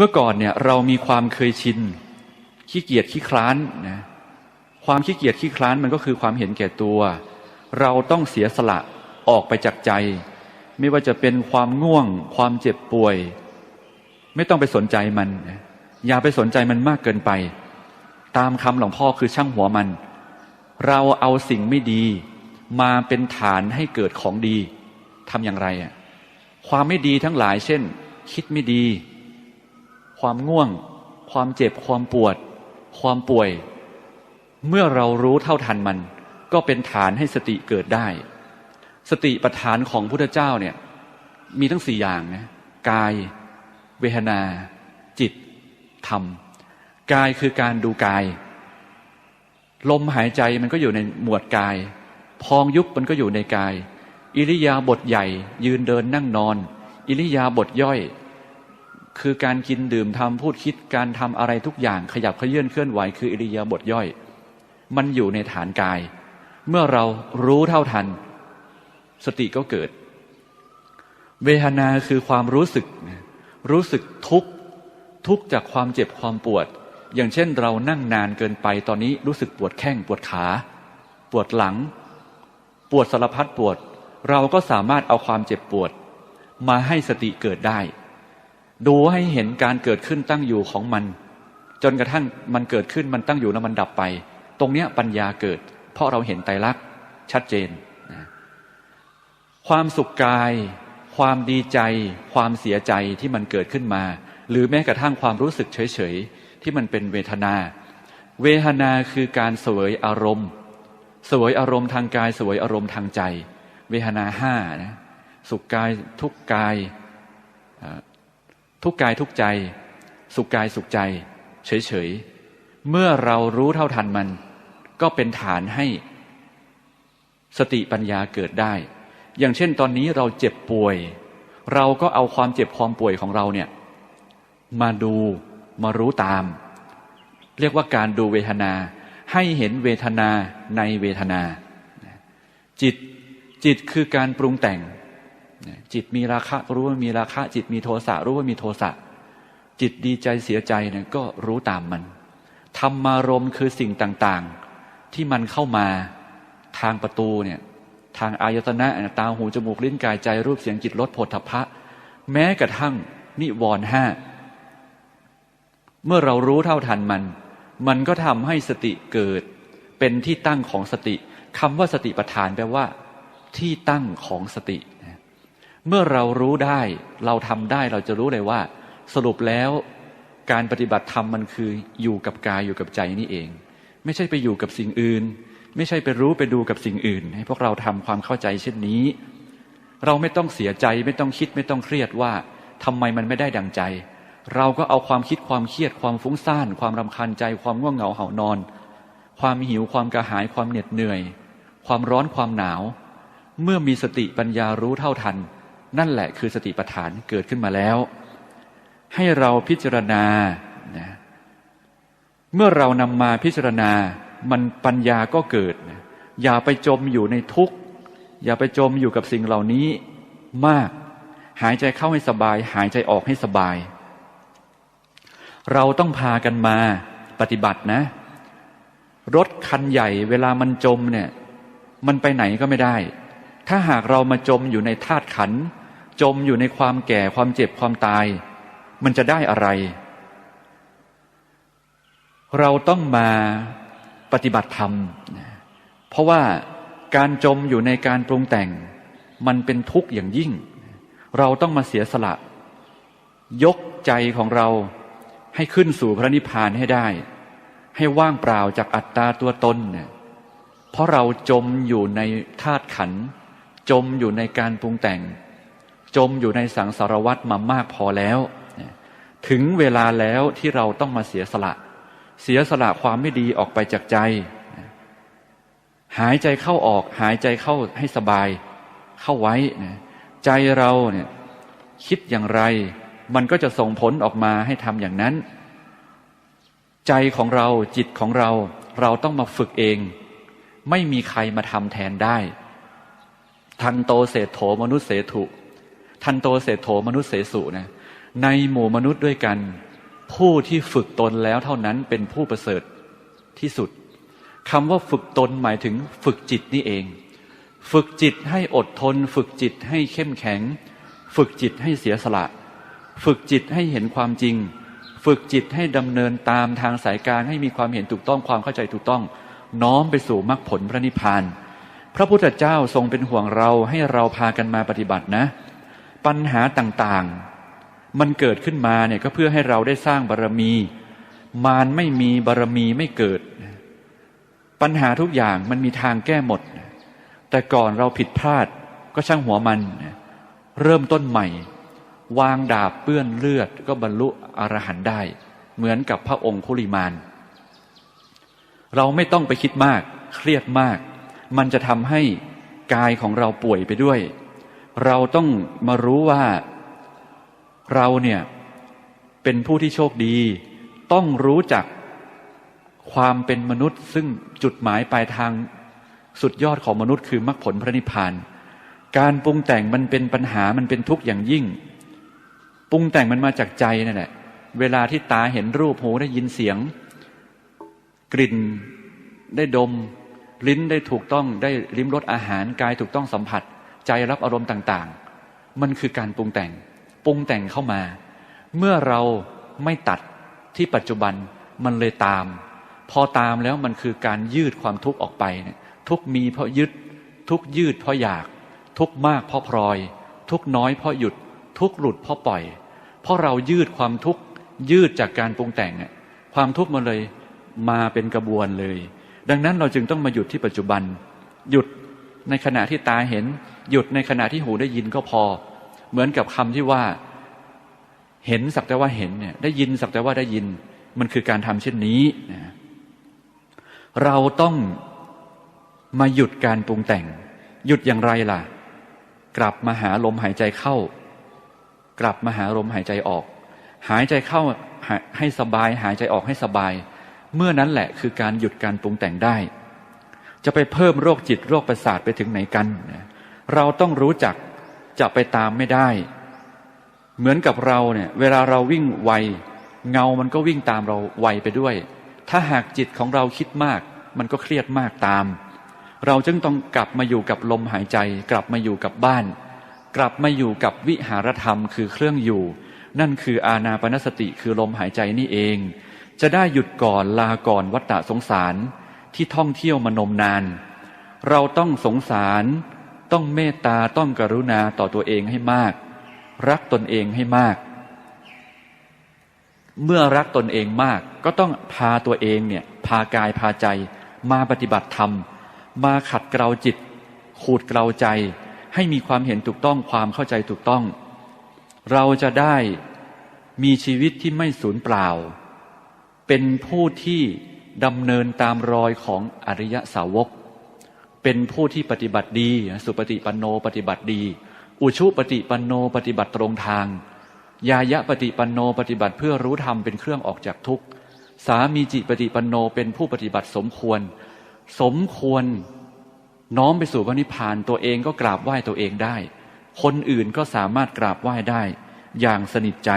มื่อก่อนเนี่ยเรามีความเคยชินขี้เกียจขี้คร้านนะความขี้เกียจขี้คร้านมันก็คือความเห็นแก่ตัว เราต้องเสียสละออกไปจากใจ ไม่ว่าจะเป็นความง่วง ความเจ็บป่วย ไม่ต้องไปสนใจมัน อย่าไปสนใจมันมากเกินไป ตามคำหลวงพ่อคือช่างหัวมัน เราเอาสิ่งไม่ดี มาเป็นฐานให้เกิดของดีทำอย่างไรอะความไม่ดีทั้งหลายเช่น คิดไม่ดี ความง่วง ความเจ็บความปวด ความป่วย เมื่อเรารู้เท่าทันมัน ก็เป็นฐานให้สติเกิดได้ สติปัฏฐานของพุทธเจ้าเนี่ย มีทั้งสี่อย่างนะกาย เวทนา จิต ธรรม กายคือการดูกาย ลมหายใจมันก็อยู่ในหมวดกาย พองยุบมันก็อยู่ในกาย อิริยาบถใหญ่ ยืนเดินนั่งนอน อิริยาบถย่อย คือการกินดื่มทำพูดคิดการทำอะไรทุกอย่างขยับเขยื่อนเคลื่อนไหวคืออิริยาบถย่อย มันอยู่ในฐานกาย เมื่อเรารู้เท่าทัน สติก็เกิด เวทนาคือความรู้สึก รู้สึกทุกข์ทุกข์จากความเจ็บความปวด อย่างเช่นเรานั่งนานเกินไปตอนนี้รู้สึกปวดแข้งปวดขา ปวดหลัง ปวดสารพัดปวด เราก็สามารถเอาความเจ็บปวด มาให้สติเกิดได้ ดูให้เห็นการเกิดขึ้นตั้งอยู่ของมัน จนกระทั่งมันเกิดขึ้นมันตั้งอยู่แล้วมันดับไป ตรงเนี้ยปัญญาเกิด เพราะเราเห็นไตรลักษณ์ชัดเจนนะความสุขกาย ความดีใจ ความเสียใจที่มันเกิดขึ้นมา หรือแม้กระทั่งความรู้สึกเฉยๆที่มันเป็นเวทนา เวทนาคือการเสวยอารมณ์เสวยอารมณ์ทางกายเสวยอารมณ์ทางใจ เวทนาห้านะสุขกายทุกกาย ทุกกายทุกใจ สุขกายสุขใจ เฉยๆ เมื่อเรารู้เท่าทันมัน ก็เป็นฐานให้สติปัญญาเกิดได้ อย่างเช่นตอนนี้เราเจ็บป่วย เราก็เอาความเจ็บความป่วยของเราเนี่ย มาดูมารู้ตาม เรียกว่าการดูเวทนา ให้เห็นเวทนาในเวทนา จิตจิตคือการปรุงแต่ง จิตมีราคะรู้ว่ามีราคะ จิตมีโทสะรู้ว่ามีโทสะจิตดีใจเสียใจเนี่ยก็รู้ตามมันธรรมารมคือสิ่งต่างๆ ที่มันเข้ามาทางประตูเนี่ยทางอายตนะตาหูจมูกลิ้นกายใจรูปเสียงจิตรสโผฏฐพพะแม้กระทั่งนิวรณ์ห้าเมื่อเรารู้เท่าทันมัน มันก็ทำให้สติเกิด เป็นที่ตั้งของสติคำว่าสติปัฏฐานแปลว่า ที่ตั้งของสติ เมื่อเรารู้ได้เราทำได้เราจะรู้เลยว่า สรุปแล้วการปฏิบัติธรรมมันคืออยู่กับกายอยู่กับใจนี่เอง ไม่ใช่ไปอยู่กับสิ่งอื่น ไม่ใช่ไปรู้ไปดูกับสิ่งอื่น ให้พวกเราทำความเข้าใจเช่นนี้ เราไม่ต้องเสียใจไม่ต้องคิดไม่ต้องเครียดว่าทำไมมันไม่ได้ดังใจ เราก็เอาความคิดความเครียดความฟุ้งซ่าน ความรำคาญใจ ความง่วงเหงาเหานอน ความหิวความกระหายความเหน็ดเหนื่อย ความร้อนความหนาว เมื่อมีสติปัญญารู้เท่าทัน นั่นแหละคือสติปัฏฐานเกิดขึ้นมาแล้ว ให้เราพิจารณานะเมื่อเรานำมาพิจารณามันปัญญาก็เกิดนะอย่าไปจมอยู่ในทุกข์ อย่าไปจมอยู่กับสิ่งเหล่านี้มาก หายใจเข้าให้สบาย หายใจออกให้สบาย เราต้องพากันมาปฏิบัตินะ รถคันใหญ่เวลามันจมเนี่ย มันไปไหนก็ไม่ได้ ถ้าหากเรามาจมอยู่ในธาตุขัน จมอยู่ในความแก่ความเจ็บความตาย มันจะได้อะไร เราต้องมาปฏิบัติธรรม เพราะว่าการจมอยู่ในการปรุงแต่ง มันเป็นทุกข์อย่างยิ่ง เราต้องมาเสียสละ ยกใจของเราให้ขึ้นสู่พระนิพพานให้ได้ ให้ว่างเปล่าจากอัตตาตัวตนเนี่ยเพราะเราจมอยู่ในธาตุขัน จมอยู่ในการปรุงแต่ง จมอยู่ในสังสารวัฏมามากพอแล้ว ถึงเวลาแล้วที่เราต้องมาเสียสละ เสียสละความไม่ดีออกไปจากใจ หายใจเข้าออกหายใจเข้าให้สบาย เข้าไว้ ใจเราเนี่ยคิดอย่างไร มันก็จะส่งผลออกมาให้ทำอย่างนั้น ใจของเราจิตของเราเราต้องมาฝึกเอง ไม่มีใครมาทำแทนได้ ทันโตเศธโถมนุษย์เสถุ ทันโตเศธโถมนุษย์เสสุนะในหมู่มนุษย์ด้วยกัน ผู้ที่ฝึกตนแล้วเท่านั้นเป็นผู้ประเสริฐที่สุดคำว่าฝึกตนหมายถึงฝึกจิตนี่เอง ฝึกจิตให้อดทน ฝึกจิตให้เข้มแข็ง ฝึกจิตให้เสียสละ ฝึกจิตให้เห็นความจริง ฝึกจิตให้ดำเนินตามทางสายกางให้มีความเห็นถูกต้องความเข้าใจถูกต้อง น้อมไปสู่มรรคผลพระนิพพาน พระพุทธเจ้าทรงเป็นห่วงเราให้เราพากันมาปฏิบัตินะ ปัญหาต่างๆ มันเกิดขึ้นมาเนี่ยก็เพื่อให้เราได้สร้างบารมี มารไม่มีบารมีไม่เกิด ปัญหาทุกอย่างมันมีทางแก้หมด แต่ก่อนเราผิดพลาดก็ช่างหัวมัน เริ่มต้นใหม่ วางดาบเปื้อนเลือดก็บรรลุอรหันต์ได้ เหมือนกับพระองค์คุลิมานเราไม่ต้องไปคิดมาก เครียดมาก มันจะทำให้กายของเราป่วยไปด้วย เราต้องมารู้ว่าเราเนี่ยเป็นผู้ที่โชคดี ต้องรู้จักความเป็นมนุษย์ ซึ่งจุดหมายปลายทางสุดยอดของมนุษย์คือมรรคผลพระนิพพาน การปรุงแต่งมันเป็นปัญหามันเป็นทุกข์อย่างยิ่ง ปรุงแต่งมันมาจากใจนั่นแหละเวลาที่ตาเห็นรูปหูได้ยินเสียง กลิ่นได้ดม ลิ้นได้ถูกต้องได้ลิ้มรสอาหารกายถูกต้องสัมผัส ใจรับอารมณ์ต่างๆ มันคือการปรุงแต่ง ปรุงแต่งเข้ามา เมื่อเราไม่ตัดที่ปัจจุบันมันเลยตาม พอตามแล้วมันคือการยืดความทุกข์ออกไปเนี่ยทุกมีเพราะยึด ทุกยืดเพราะอยาก ทุกมากเพราะพลอย ทุกน้อยเพราะหยุด ทุกหลุดเพราะปล่อย เพราะเรายืดความทุกข์ยืดจากการปรุงแต่งเนี่ยความทุกข์มันเลยมาเป็นกระบวนเลย ดังนั้นเราจึงต้องมาหยุดที่ปัจจุบัน หยุดในขณะที่ตาเห็น หยุดในขณะที่หูได้ยินก็พอ เหมือนกับคำที่ว่า เห็นสักแต่ว่าเห็นเนี่ย ได้ยินสักแต่ว่าได้ยิน มันคือการทำเช่นนี้นะเราต้องมาหยุดการปรุงแต่ง หยุดอย่างไรล่ะ กลับมาหาลมหายใจเข้า กลับมาหาลมหายใจออก หายใจเข้าให้สบาย หายใจออกให้สบาย เมื่อนั้นแหละคือการหยุดการปรุงแต่งได้ จะไปเพิ่มโรคจิตโรคประสาทไปถึงไหนกัน เราต้องรู้จักจะไปตามไม่ได้ เหมือนกับเราเนี่ย เวลาเราวิ่งไว เงามันก็วิ่งตามเราไวไปด้วย ถ้าหากจิตของเราคิดมาก มันก็เครียดมากตาม เราจึงต้องกลับมาอยู่กับลมหายใจ กลับมาอยู่กับบ้าน กลับมาอยู่กับวิหารธรรมคือเครื่องอยู่ นั่นคืออาณาปณสติคือลมหายใจนี่เอง จะได้หยุดก่อนลาก่อนวัฏฏะสงสารที่ท่องเที่ยวมานมนาน เราต้องสงสาร ต้องเมตตาต้องกรุณาต่อตัวเองให้มาก รักตนเองให้มาก เมื่อรักตนเองมาก ก็ต้องพาตัวเองเนี่ยพากายพาใจ มาปฏิบัติธรรม มาขัดเกลาจิต ขูดเกลาใจ ให้มีความเห็นถูกต้องความเข้าใจถูกต้อง เราจะได้มีชีวิตที่ไม่สูญเปล่า เป็นผู้ที่ดำเนินตามรอยของอริยสาวก เป็นผู้ที่ปฏิบัติดี สุปฏิปันโนปฏิบัติดี อุชุปฏิปันโนปฏิบัติตรงทาง ยายะปฏิปันโนปฏิบัติเพื่อรู้ธรรมเป็นเครื่องออกจากทุกข์ สามีจิปฏิปันโนเป็นผู้ปฏิบัติสมควร สมควร น้อมไปสู่พระนิพพานตัวเองก็กราบไหว้ตัวเองได้ คนอื่นก็สามารถกราบไหว้ได้ อย่างสนิทใจ